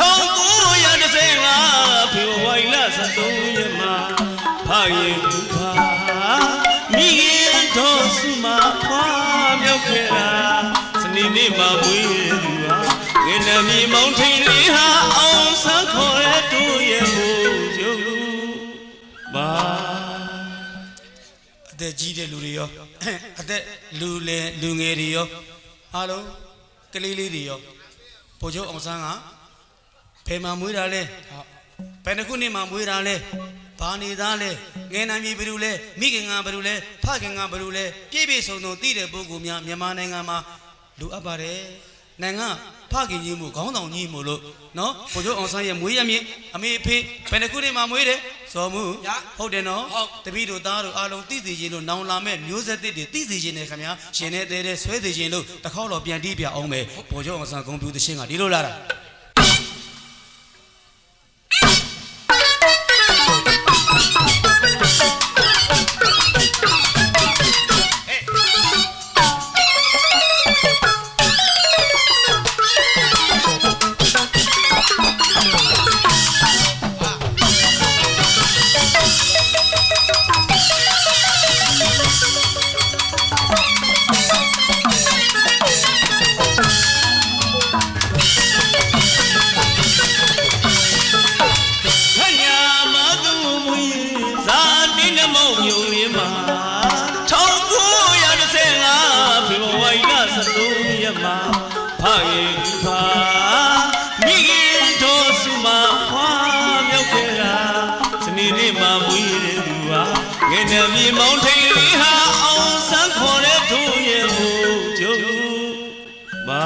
1915ဖေဖော်ဝါရီလ13ရက်မှာဖခင်သူဖာမိခင်တော်စုမှာဖွာမြောက်ခဲ့တာစနေနေ့မှာမွေးသူဟာငနမီမောင်ထိန်လေးဟာအောင်ဆန်းခေါ်တဲ့တို့ရဲ့မို့ရုပ်ပါအသက်ကြီးတဲ့လူတွေရောအသက်လူလေလူငယ်တွေရောအားလုံးကလေးလေးတွေရောဘိုးချုပ်အောင်ဆန်းက ဘယ်မှာမွေးတာလဲဘယ်နှခုနှစ်မှာမွေးတာလဲဘာနေသားလဲငယ်နာမည်ဘယ်လိုလဲမိခင်ကဘယ်လိုလဲဖခင်ကဘယ်လိုလဲပြည့်ပြည့်စုံစုံသိတဲ့ပုဂ္ဂိုလ်များမြန်မာနိုင်ငံမှာလူအပ်ပါတယ်နိုင်ငံဖခင်ကြီးမှုခေါင်းဆောင်ကြီးမှုလို့နော်ဘိုလ်ချုပ်အောင်ဆန်းရဲ့မွေးရမြင့်အမေအဖေဘယ်နှခုနှစ်မှာမွေးတယ်ဇော်မှုဟုတ်တယ်နော်ဟုတ်တပည့်တို့သားတို့အားလုံးသိစေခြင်းလို့နောင်လာမဲ့မျိုးဆက်သစ်တွေသိစေခြင်းနဲ့ခင်ဗျာရှင်နဲ့သေးတဲ့ဆွဲစေခြင်းလို့တစ်ခေါက်တော့ပြန်တီးပြအောင်မယ်ဘိုလ်ချုပ်အောင်ဆန်းဂုံပြူသရှင်ကဒီလိုလာတာ ဟာငယ်နမီမောင်ထိန်လေးဟာအောင်ဆန်းခေါ်တဲ့တို့ရဲ့ဟိုကျုပ်ပါ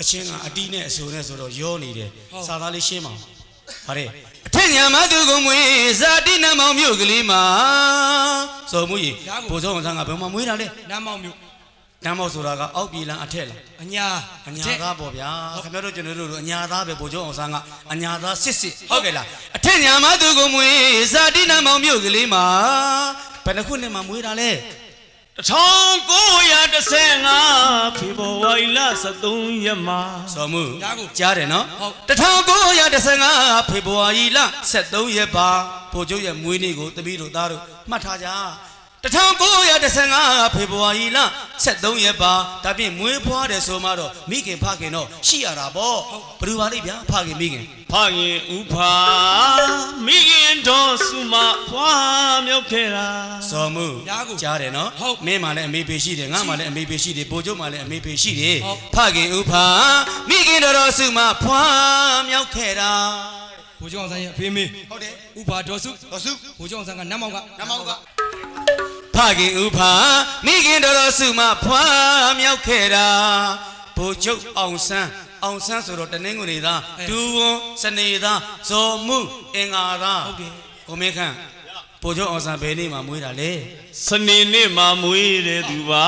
အချင်းကအတီးနဲ့အဆိုနဲ့ဆိုတော့ရောနေတယ်စာသားလေးရှင်းပါဦးဗါတဲ့အထက်ညာမသူကုံမွေဇာတိနမောင်မြို့ကလေးမှာစော်မှုကြီးဘိုလ်ချုပ်အောင်ဆန်းကဘယ်မှာမွေးတာလဲနမ်းမောင်မြို့တမ်းမောက်ဆိုတာကအောက်ပြည်လန်အထက်လားအညာအညာသားပေါ့ဗျာခင်ဗျားတို့ကျွန်တော်တို့လိုအညာသားပဲဗိုလ်ချုပ်အောင်ဆန်းကအညာသားစစ်စစ်ဟုတ်ကဲ့လားအထက် ညာမသူကိုမွေဇာတိနမောင်မြို့ကလေးမှာဘယ်နှခုနှစ်မှာမွေးတာလဲ1915ဖေဖော်ဝါရီလ13ရက်မှာစော်မှုညာကိုကြားတယ်နော်ဟုတ်1915ဖေဖော်ဝါရီလ23ရက်ပါဗိုလ်ချုပ်ရဲ့မွေးနေ့ကိုတပည့်တို့သားတို့မှတ်ထားကြ 1915ဖေဖော်ဝါရီလ23ရက်ပါဒါဖြင့်မွေးဖွားတယ်ဆိုမှတော့မိခင်ဖခင်တော့ရှိရတာပေါ့ဘယ်လိုပါလိမ့်ဗျာဖခင်မိခင်ဖခင်ဥဖာမိခင်တော်စုမဖွာမြောက်ခဲ့တာစော်မှုညာကိုကြားတယ်နော်ဟုတ်မင်းမှလည်းအမေဖေရှိတယ်ငါမှလည်းအမေဖေရှိတယ်ဘိုလ်ချုပ်မှလည်းအမေဖေရှိတယ်ဟုတ်ဖခင်ဥဖာမိခင်တော်တော်စုမဖွာမြောက်ခဲ့တာဘိုးကျောင်းဆန်းရဲ့အဖေမေဟုတ်တယ်ဥပါဒေါ်စုတော်စုဘိုးကျောင်းဆန်းကနမ်းမောင်ကနမောင်က ဖခင်ဥဖာမိခင်တော်တော်စုမဖွာမြောက်ခဲ့တာဘိုလ်ချုပ်အောင်ဆန်းအောင်ဆန်းဆိုတော့တနင်္ဂနွေသားဒူဝန်စနေသားဇော်မှုအင်္ဂါသားဟုတ်ကဲ့ကိုမင်းခန့်ဘိုလ်ချုပ်အောင်ဆန်းဘယ်နေ့မှမွေးတာလဲစနေနေ့မှာမွေးတဲ့သူပါ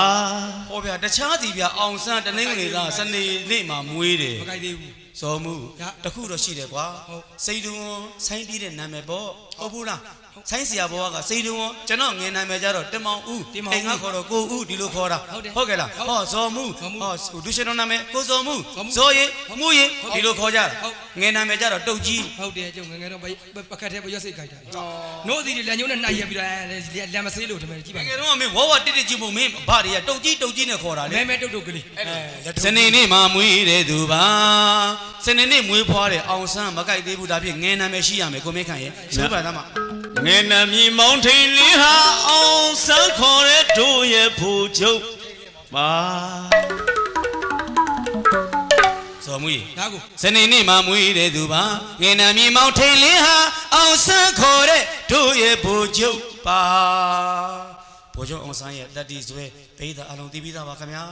ဟောဗျာတခြားစီဗျာအောင်ဆန်းတနင်္ဂနွေသားစနေနေ့မှမွေးတယ်မကြိုက်သေးဘူးဇော်မှုရတခုတော့ရှိတယ်ကွာဟုတ်စိတ်တွန်းဆိုင်းပြီးတဲ့နာမည်ပေါ့ဟုတ်ဘူးလား ဆိုင်းဆရာဘွားကစိတ်တွန်းကျွန်တော်ငယ်နာမည်ကြတော့တမောင်ဦးတင်မောင်ဦးအိမ်ကခေါ်တော့ကိုဦးဒီလိုခေါ်တာဟုတ်တယ်ဟုတ်ကဲ့လားဟုတ်ဟောဇော်မှုဇော်မှုဟောဒုရှင်တော်နာမည်ကိုဇော်မှုဇော်မှုဇော်ရင်ဟုတ်မှုရင်ဟုတ်ဒီလိုခေါ်ကြတာဟုတ်ငယ်နာမည်ကြတော့တုတ်ကြီးဟုတ်တယ်ကျုံငယ်ငယ်တော့ပကတ်တဲ့ပရွက်စိတ်ကြိုက်တာနို့စီတွေလက်ညှိုးနဲ့နှိုက်ရက်ပြီးတော့လမ်းမဆေးလို့ထမကြည့်ပါငယ်တော့မင်းဝဝတစ်တစ်ကြီးမို့မင်းဗတွေကတုတ်ကြီးတုတ်ကြီးနဲ့ခေါ်တာလေမဲမဲတုတ်တုတ်ကလေးအဲလက်စနေနေ့မှာမွေးတဲ့သူပါစနေနေ့မွေးဖွားတဲ့အောင်ဆန်းမကြိုက်သေးဘူးဒါဖြင့်ငယ်နာမည်ရှိရမယ်ကိုမင်းခန့်ရဲ့ဆိုပါသားမ ငယ်နမီမောင်ထိန်လေးဟာအောင်ဆန်းခေါ်တဲ့တို့ရဲ့ဖို့ချုပ်ပါဇော်မှုကြီးဒါကိုစနေနေ့မှာမွေးတဲ့သူပါငယ်နာမြေမောင်ထိန်လင်းဟာအောင်ဆန်းခေါ်တဲ့တို့ရဲ့ဘိုလ်ချုပ်ပါဘိုလ်ချုပ်အောင်ဆန်းရဲ့တတိဆွဲဘိဒါအလုံးတီးပြီးသားပါခင်ဗျာ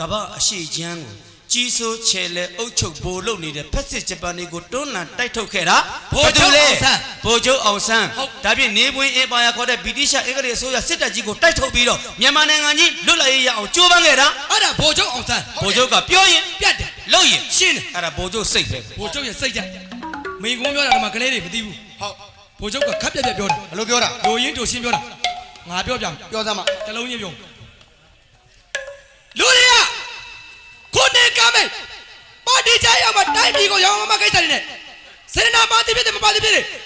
ကမ္ဘာအရှိချမ်းကို ကြီးစိုးချဲလဲအုတ်ချုပ်ဘိုလ်လုပ်နေတဲ့ဖက်စစ်ဂျပန်တွေကိုတွန်းလှန်တိုက်ထုတ်ခဲ့တာဘိုလ်ချုပ်အောင်ဆန်းဒါဖြင့်နေပွင့်အင်ပါယာခေါ်တဲ့ဗြိတိရှအင်္ဂလိပ်အစိုးရစစ်တပ်ကြီးကိုတိုက်ထုတ်ပြီးတော့မြန်မာနိုင်ငံကြီးလွတ်လပ်ရေးရအောင်ကြိုးပမ်းခဲ့တာအဲ့ဒါဘိုးကျောင်းအောင်ဆန်းဘိုလ်ချုပ်ကပြောရင်ပြတ်တယ်လုပ်ရင်ရှင်းတယ်အဲ့ဒါဘိုလ်ချုပ်စိတ်ပဲဘိုးကျောင်းရဲ့စိတ်ကြမိန်ကုန်းပြောတာကမှကလေးတွေမသိဘူးဟုတ်ဘိုးကျောင်းကခက်ပြက်ပြက်ပြောတာဘယ်လိုပြောတာဒိုရင်းဒိုရှင်းပြောတာငါပြောပြမယ်ပြောစမ်းမတလုံးချင်းပြောလူတွေကခု နေကမယ်ပါတီချာရမှာတိုင်းပြည်ကိုရောင်းမမကိစ္စတွေနဲ့စေနာပါတိပြတဲ့မပါတိပြတဲ့အဲ့ဒါတိုက်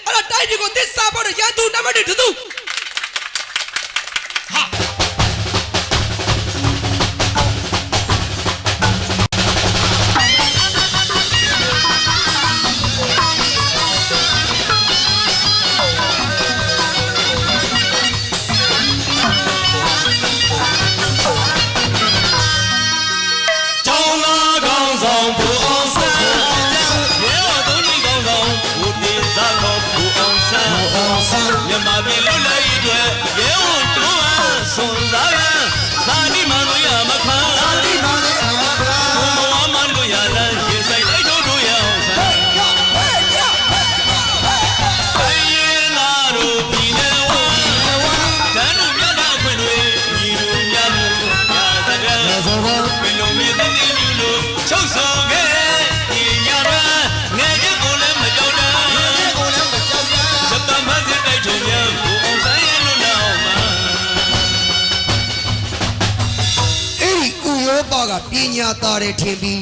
ကပညာသားတဲ့ထင်ပြီး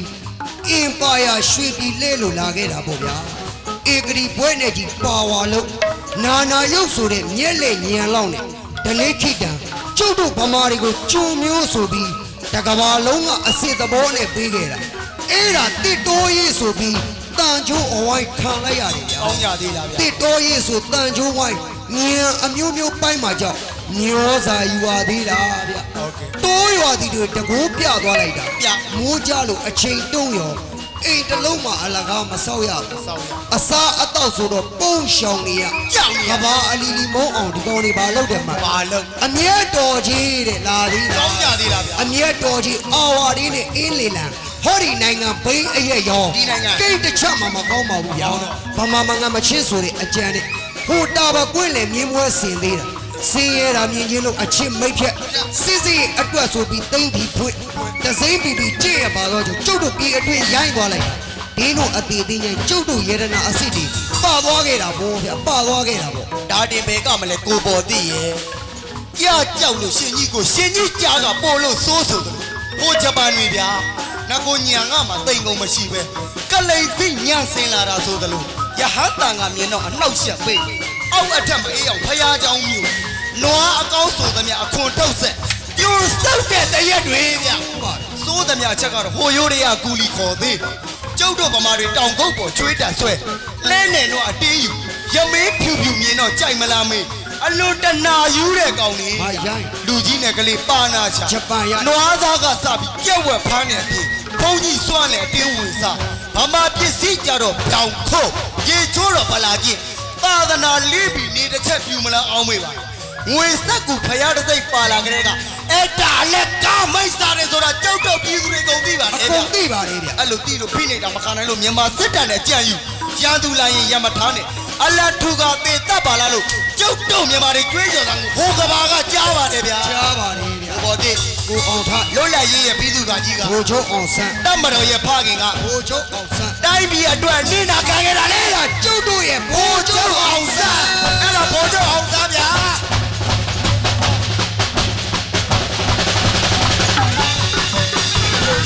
အင်ပါယာရွှေပြည်လဲလို့လာခဲ့တာပေါ့ဗျာဧကရီဘွဲနဲ့ကြီးပါဝါလို့နာနာရုပ်ဆိုတဲ့မျက်လက်ညံလောက်နဲ့ဒလေးခိတံကျုပ်တို့ဗမာတွေကိုကြုံမျိုးဆိုပြီးတကဘာလုံးကအစစ်သဘောနဲ့ပေးခဲ့တာအဲ့ဒါတစ်တိုးရေးဆိုပြီးတန်ချိုးအဝိုင်းခံလိုက်ရတယ်ဗျာကောင်းကြသေးလားဗျာတစ်တော်ရေးဆိုတန်ချိုးဝိုင်းညံအမျိုးမျိုးပိုင်းမှာကြောက် ညောစာယူပါသေးတာဗျဟုတ်ကဲ့တိုးရွာသည်တွေတကိုးပြသွားလိုက်တာပြမိုးကြလို့အချိန်တုံးရောအိမ်တစ်လုံးမှာအလကားမဆောက်ရဘူးစောင်းရအစားအသောက်ဆိုတော့ပုံရှောင်နေရကြောက်နေရကဘာအလီလီမုံအောင်ဒီကောင်တွေဘာလုပ်တယ်မှာပါလုံးအမျက်တော်ကြီးတဲ့လာသေးတာကောင်းကြသေးလားဗျာအမျက်တော်ကြီးအာဝါဒီနဲ့အင်းလေလံဟောဒီနိုင်ငံဘိန်းအရက်ရောဒီနိုင်ငံကိတ်တစ်ချက်မှမကောင်းပါဘူးဗျာကောင်းတော့ဗမာမငါမချင်းဆိုတဲ့အကြံနဲ့ဟိုတာဘကွင်းလေမြင်းမွဲဆင်သေးတာ စင်းရဲတာမြင်ချင်းလို့အချစ်မိတ်ဖြက်စစ်စစ်အတွက်ဆိုပြီးတိမ့်ပြီးဖွင့်တစိမ့်ပြီးပြီးကြည့်ရပါတော့ကျုပ်တို့ပြည်အတွင်းရိုင်းသွားလိုက်တာဒီတို့အသေးသေးချင်းကျုပ်တို့ယေရနာအစ်စ်တွေပါသွားခဲ့တာဗောဗျာပါသွားခဲ့တာဗော ဒါတင်ဘယ်ကမလဲကိုပေါ်သိရဲ့ကြာကြောက်လို့ရှင်ကြီးကိုရှင်ကြီးကြားကပို့လို့စိုးဆိုတယ်ဟိုဂျပန်တွေဗျာငါကိုညံကမှတိမ်ကုန်မရှိပဲကလိန်သိညံစင်လာတာဆိုသလိုယဟန်တန်ကမြင်တော့အနှောက်ရှက်ပေးအောက်အထက်မအေးအောင်ဖျားเจ้าမျိုး နွားအကောင်းဆိုသမျှအခွန်ထုတ်ဆက်ပြိုစောက်တဲ့တရက်တွေဗျစိုးသမျှချက်ကတော့ဟိုရိုးတွေကကူလီခေါ်သေးကျုပ်တို့ဗမာတွေတောင်ကုတ်ပေါ်ကျွေးတက်ဆွဲလဲနေတော့အတေးယူရမေးဖြူဖြူမြင်တော့ကြိုက်မလားမေးအလွန်တနာယူတဲ့ကောင်လေးဟာရိုင်းလူကြီးနဲ့ကလေးပါနာချာဂျပန်ရနွားသားကစပြီးကြက်ဝက်ဖမ်းနေအပြင်ဘုန်းကြီးစွန့်နဲ့အတင်းဝင်စားဗမာပစ္စည်းကြတော့ပြောင်ခုတ်ရေချိုးတော့ဗလာကြီးသာသနာလေးပြီးနေတစ်ချက်ပြူမလားအောင်မေးပါ ငွေဆက်ကူဖရာတစ်သိပ်ပါလာကြတဲ့ကအဲ့ဒါလက်ကမိတ်စားတယ်ဆိုတာကြောက်တော့ပြည်သူတွေကုန်သိပါအနဲ့ဗျကုန်သိပါလေဗျာအဲ့လိုတိလို့ဖိနေတာမခံနိုင်လို့မြန်မာစစ်တပ်နဲ့ကြံ့ယူရန်သူလာရင်ရမထားနဲ့အလတ်ထူကသေတတ်ပါလားလို့ကျုပ်တို့မြန်မာတွေကြွေးကြော်တာကိုဟိုကဘာကကြားပါတယ်ဗျာကြားပါလေဗျာဘောတိကိုအောင်ထလွတ်လပ်ရေးရဲ့ပြည်သူကကြီးကဘိုလ်ချုပ်အောင်ဆန်းတတ်မတော်ရဲ့ဖခင်ကဘိုလ်ချုပ်အောင်ဆန်းတိုင်းပြည်အတွက်နင့်နာခံခဲ့တာလေအဲ့ဒါကျုပ်တို့ရဲ့ဘိုလ်ချုပ်အောင်ဆန်းအဲ့ဒါဘောချုပ်အောင်သားဗျာ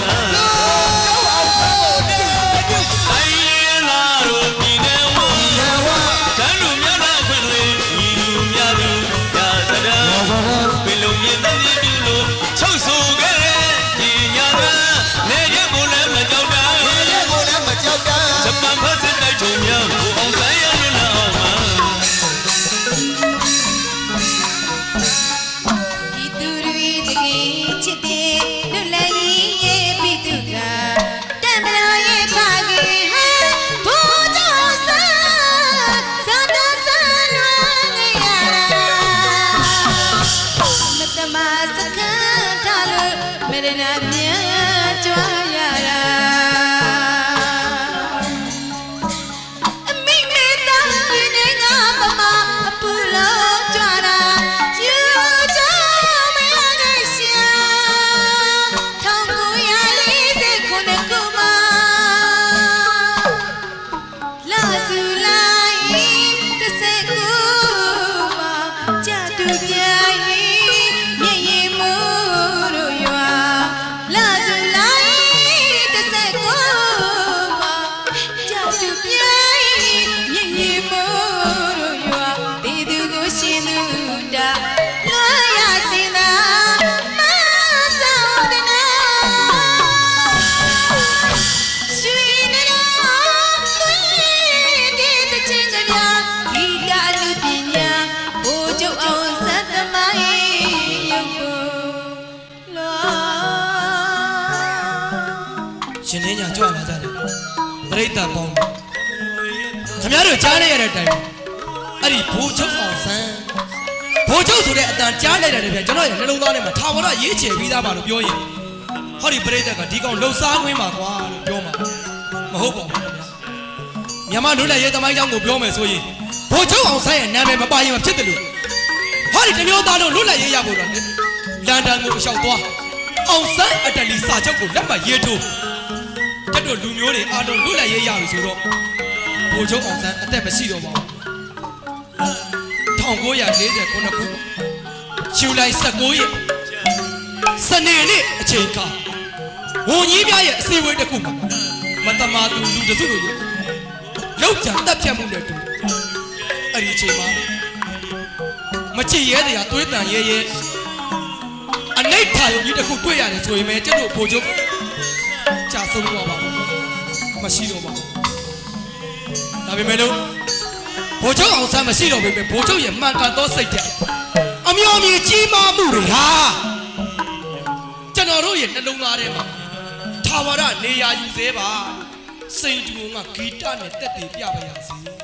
တို့ ခင်ဗျားတို့ကြားလိုက်ရတဲ့အတိုင်းအဲ့ဒီဘိုးချုပ်အောင်ဆန်းဘိုးချုပ်ဆိုတဲ့အတန်ကြားလိုက်တယ်ဗျကျွန်တော်ရဲ့နှလုံးသားထဲမှာထာဝရရေးချယ်ပြီးသားပါလို့ပြောရင်ဟောဒီပရိသတ်ကဒီကောင်လှုပ်ရှားခွင်းပါကွာလို့ပြောမှာမဟုတ်ပါဘူးခင်ဗျာမြန်မာလူလက်ရေးသမိုင်းကြောင်းကိုပြောမယ်ဆိုရင်ဘိုးချုပ်အောင်ဆန်းရဲ့နာမည်မပါရင်မဖြစ်တယ်လို့ဟောဒီတမျိုးသားတို့လွတ်လပ်ရေးရဖို့တော့လန်ဒန်ကိုအလျှောက်သွားအောင်ဆန်းအတလီစာချုပ်ကိုလက်မှတ်ရေးထိုးတက်တို့လူမျိုးတွေအားလုံးလွတ်လပ်ရေးရပြီဆိုတော့ ဘိုလ်ချုပ်အောင်ဆန်းအသက်မရှိတော့ပါဘူး1940ခုနှစ်ခုဇူလိုင်19ရက်စနေနေ့အချိန်ကဝန်ကြီးများရဲ့အစည်းအဝေးတစ်ခုမှာမတမာသူလူတစုတို့ရဲ့လောက်ကြံတက်ဖြတ်မှုနဲ့တူအဲ့ဒီအချိန်မှာမချစ်ရဲတရားသွေးတန်ရဲရဲအနိဋ္ဌာယုံကြီးတစ်ခုတွေ့ရတယ်ဆိုရင်ပဲကျတို့ဘိုလ်ချုပ်ကြာဆုံးသွားပါဘူးမရှိတော့ပါဘူး ဒါပေမဲ့လို့ဘိုလ်ချုပ်အောင်ဆန်းမရှိတော့ပေမဲ့ဘိုလ်ချုပ်ရဲ့မှန်ကန်သောစိတ်ဓာတ်အမျော်မြင်ကြီးမားမှုတွေဟာကျွန်တော်တို့ရဲ့နှလုံးသားထဲမှာထာဝရနေရာယူစေပါစိန်တူကဂီတနဲ့တက်တည်ပြပါရစေ